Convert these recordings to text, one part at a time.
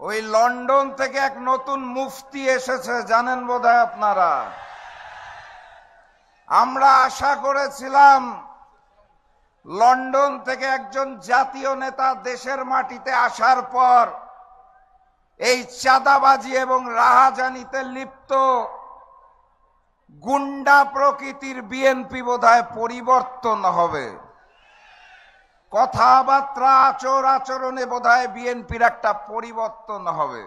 ওই লন্ডন থেকে এক নতুন মুফতি এসেছে, জানেন বোধহয় আপনারা? আমরা আশা করেছিলাম লন্ডন থেকে একজন জাতীয় নেতা দেশের মাটিতে আসার পর এই চাঁদাবাজি এবং রাহাজানিতে লিপ্ত গুন্ডা প্রকৃতির বিএনপি বোধহয় পরিবর্তন হবে। কথাবার্তা আচর আচরণে বোধহয় বিএনপির একটা পরিবর্তন হবে।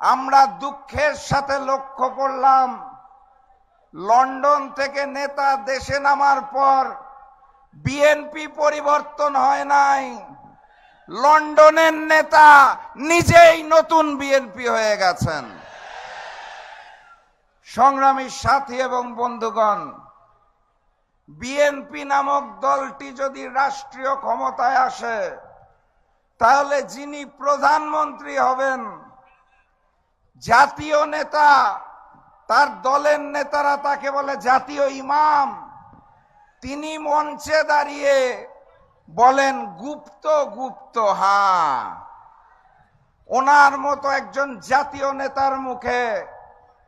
আমরা দুঃখের সাথে লক্ষ্য করলাম, লন্ডন থেকে নেতা দেশে নামার পর বিএনপি পরিবর্তন হয় নাই। লন্ডনের নেতা নিজেই নতুন বিএনপি হয়ে গেছেন। সংগ্রামী সাথী এবং বন্ধুগণ বিএনপি নামক দলটি যদি রাষ্ট্রীয় ক্ষমতায় আসে, তাহলে যিনি প্রধানমন্ত্রী হবেন, জাতীয় নেতা, তার দলের নেতারা তাকে বলে জাতীয় ইমাম, তিনি মঞ্চে দাঁড়িয়ে বলেন, গুপ্ত গুপ্ত হা ওনার মতো একজন জাতীয় নেতার মুখে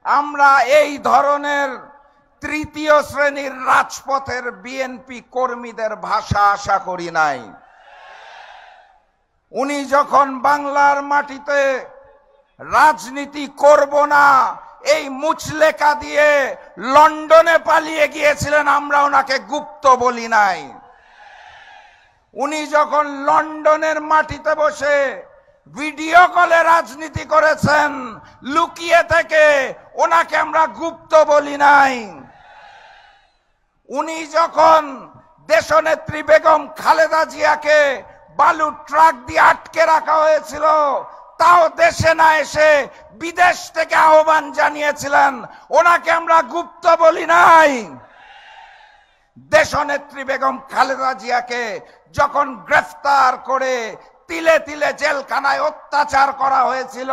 আমরা এই ধরনের তৃতীয় শ্রেণির রাজপথের বিএনপি কর্মীদের ভাষা আশা করি নাই। উনি যখন বাংলার মাটিতে রাজনীতি করব না, এই মুচলেকা দিয়ে লন্ডনে পালিয়ে গিয়েছিলেন, আমরা ওনাকে গুপ্ত বলি নাই। উনি যখন লন্ডনের মাটিতে বসে ভিডিও কলে রাজনীতি করেছেন, লুকিয়ে থেকে ওনাকে আমরা গুপ্ত বলি নাই। উনি যখন দেশনেত্রী বেগম খালেদা জিয়াকে বালু ট্রাক দিয়ে আটকে রাখা হয়েছিল, তাও দেশে না এসে বিদেশ থেকে আহ্বান জানিয়েছিলেন, ওনাকে আমরা গুপ্ত বলি নাই। দেশনেত্রী বেগম খালেদা জিয়াকে যখন গ্রেফতার করে তিলে তিলে জেলখানায় অত্যাচার করা হয়েছিল,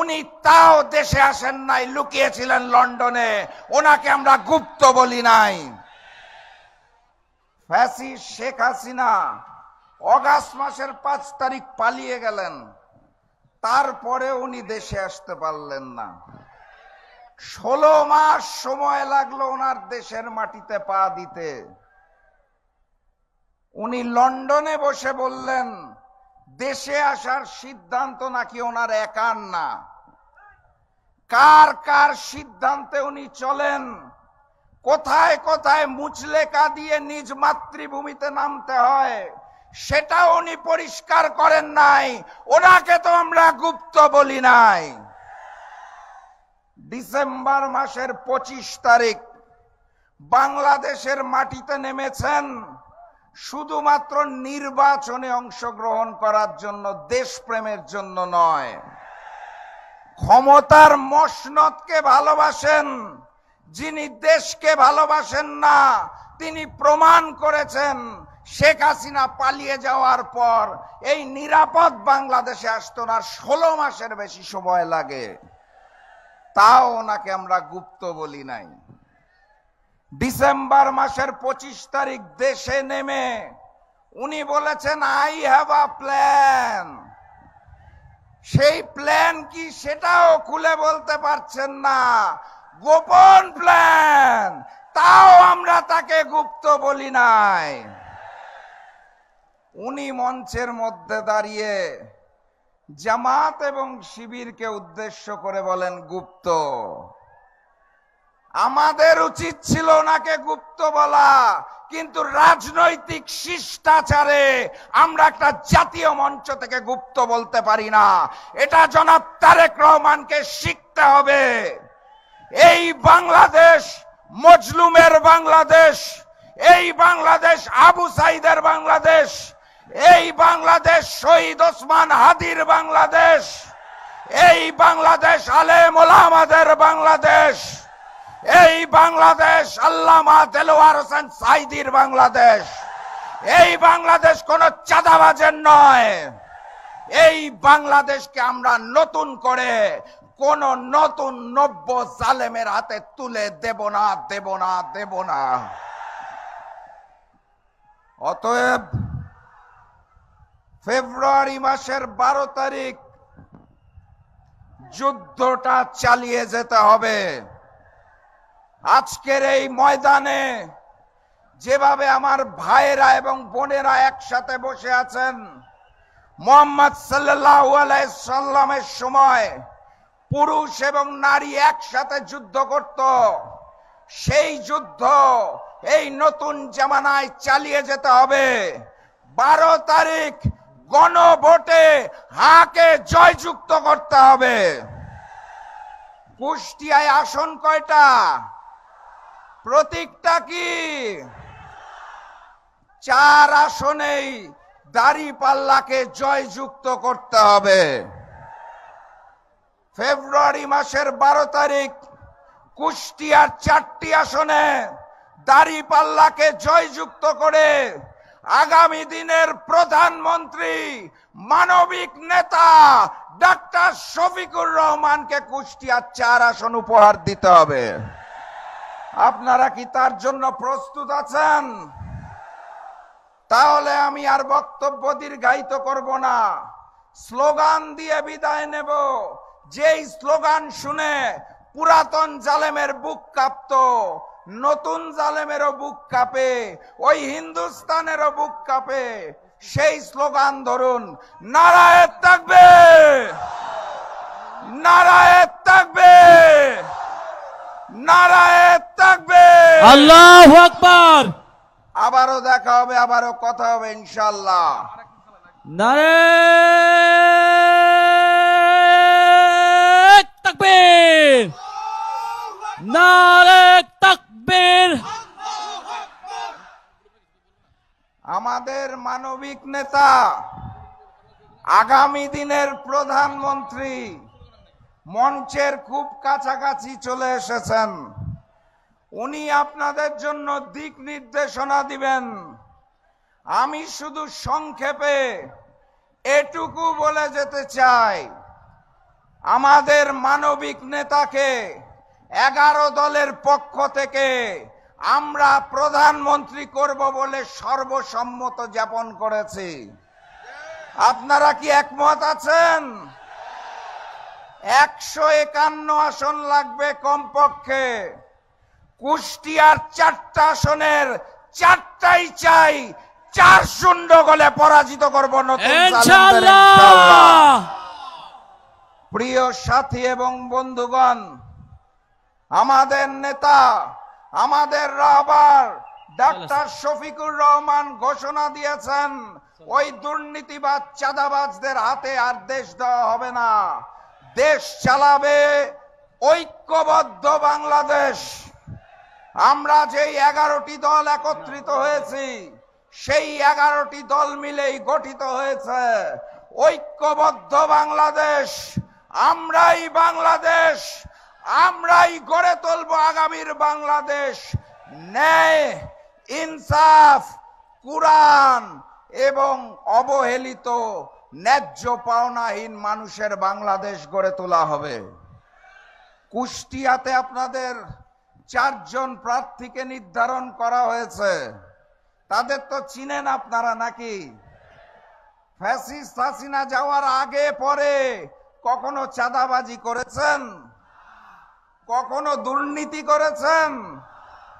উনি তাও দেশে আসেন নাই, লুকিয়েছিলেন লন্ডনে, ওনাকে আমরা গুপ্ত বলি নাই। ফ্যাসি শেখ হাসিনা অগাস্ট মাসের পাঁচ তারিখ পালিয়ে গেলেন। তারপরে উনি দেশে আসতে পারলেন না। ষোলো মাস সময় লাগল ওনার দেশের মাটিতে পা দিতে। উনি লন্ডনে বসে বললেন, দেশে আসার সিদ্ধান্ত নাকি ওনার একার না? কার কার সিদ্ধান্তে উনি চলেন? কোথায় কোথায় মুচলেকা দিয়ে নিজ মাতৃভূমিতে নামতে হয় সেটা উনি পরিষ্কার করেন নাই। ওনাকে তো আমরা গুপ্ত বলি নাই। ডিসেম্বর মাসের পঁচিশ তারিখ, বাংলাদেশের মাটিতে নেমেছেন শুধুমাত্র নির্বাচনে অংশগ্রহণ করার জন্য, দেশপ্রেমের জন্য নয়। ক্ষমতার মসনদকে ভালোবাসেন যিনি দেশকে ভালোবাসেন না, তিনি প্রমাণ করেছেন, শেখ হাসিনা পালিয়ে যাওয়ার পর এই নিরাপদ বাংলাদেশে আসতো না ষোলো মাসের বেশি সময় লাগে। তাও ওনাকে আমরা গুপ্ত বলি নাই। ডিসেম্বর মাসের পঁচিশ তারিখ দেশে নেমে উনি বলেছেন আই হ্যাভ আ প্ল্যান সেই প্ল্যান কি সেটাও খুলে বলতে পারছেন না। গোপন প্ল্যান। তাও আমরা তাকে গুপ্ত বলি নাই। উনি মঞ্চের মধ্যে দাঁড়িয়ে জামাত এবং শিবিরকে উদ্দেশ্য করে বলেন, গুপ্ত। আমাদের উচিত ছিল ওনাকে গুপ্ত বলা, কিন্তু রাজনৈতিক শিষ্টাচারে আমরা একটা জাতীয় মঞ্চ থেকে গুপ্ত বলতে পারি না। এটা জনাব তারেক রহমানকে শিখতে হবে। এই বাংলাদেশ, মজলুমের বাংলাদেশ, এই বাংলাদেশ, আবু সাইদের বাংলাদেশ, এই বাংলাদেশ, শহীদ ওসমান হাদির বাংলাদেশ, এই বাংলাদেশ, আলেম ওলামাদের বাংলাদেশ, এই বাংলাদেশ, আল্লামা দেলোয়ার হোসেন সাইদির বাংলাদেশ, এই বাংলাদেশ কোন চাঁদাবাজের নয়। এই বাংলাদেশকে আমরা নতুন করে কোন নতুন নব্য জালেমের হাতে তুলে দেব না দেব না দেব না। অতএব ফেব্রুয়ারি মাসের বারো তারিখ যুদ্ধটা চালিয়ে যেতে হবে। আজকের এই ময়দানে যেভাবে আমার ভাইয়েরা এবং বোনেরা একসাথে বসে আছেন, মোহাম্মদ সাল্লাল্লাহু আলাইহি সাল্লামের সময় পুরুষ এবং নারী একসাথে যুদ্ধ করত। সেই যুদ্ধ এই নতুন জামানায় চালিয়ে যেতে হবে। বারো তারিখ গণভোটে হাকে জয়যুক্ত করতে হবে? কুষ্টিয়ায় আসন কয়টা? প্রতীকটা কি? চার আসনেই দাড়ি পাল্লাকে জয়যুক্ত করতে হবে। ফেব্রুয়ারি মাসের বারো তারিখ, কুষ্টিয়ার চারটি আসনে দাড়ি পাল্লাকে জয়যুক্ত করে আগামী দিনের প্রধানমন্ত্রী, মানবিক নেতা ডাক্তার শফিকুর রহমানকে কুষ্টিয়ার চার আসন উপহার দিতে হবে। আপনারা কি তার জন্য প্রস্তুত আছেন? তাহলে আমি আর বক্তব্য দীর্ঘায়িত করব না। স্লোগান দিয়ে বিদায় নেব। যেই স্লোগান শুনে পুরাতন জালেমের বুক কাঁপত নতুন জালেমেরও বুক কাঁপে ওই হিন্দুস্তানেরও বুক কাঁপে সেই স্লোগান ধরুন নারায়ণ থাকবে নারায়ণ থাকবে নারায়ণ থাকবে আল্লাহ আকবার! আবারও দেখা হবে আবারও কথা হবে ইনশাল্লাহ নারে আমাদের মানবিক নেতা, আগামী দিনের প্রধানমন্ত্রী মঞ্চের খুব কাছাকাছি চলে এসেছেন। উনি আপনাদের জন্য দিক নির্দেশনা দিবেন। আমি শুধু সংক্ষেপে এটুকু বলে যেতে চাই, আমাদের মানবিক নেতাকে এগারো দলের পক্ষ থেকে আমরা প্রধানমন্ত্রী করব বলে সর্বসম্মত জ্ঞাপন করেছি। আপনারা কি একমত আছেন? একশো একান্ন আসন লাগবে কমপক্ষে। কুষ্টিয়ার চারটা আসনের চারটাই চাই চার শূন্য গোলে পরাজিত করব প্রিয় সাথী এবং বন্ধুগণ আমাদের নেতা আমাদের রাহবার ডাক্তার শফিকুর রহমান ঘোষণা দিয়েছেন ওই দুর্নীতিবাজ চাঁদাবাজদের হাতে আর দেশ দেওয়া হবে না। দেশ চালাবে ঐক্যবদ্ধ বাংলাদেশ। আমরা যেই এগারোটি দল একত্রিত হয়েছি সেই এগারোটি দল মিলেই গঠিত হয়েছে। ঐক্যবদ্ধ বাংলাদেশ আমরাই বাংলাদেশ। আমরাই গড়ে তুলব আগামীর বাংলাদেশ। ন্যায়, ইনসাফ, কুরআন এবং অবহেলিত, ন্যায্য পাওনাহীন মানুষের বাংলাদেশ গড়ে তোলা হবে। কুষ্টিয়াতে আপনাদের চারজন প্রার্থীকে নির্ধারণ করা হয়েছে। তাদের তো চিনেন আপনারা নাকি? ফ্যাসিস্ট হাসিনা যাওয়ার আগে পরে কখনো চাঁদাবাজি করেছেন? কখনো দুর্নীতি করেছেন?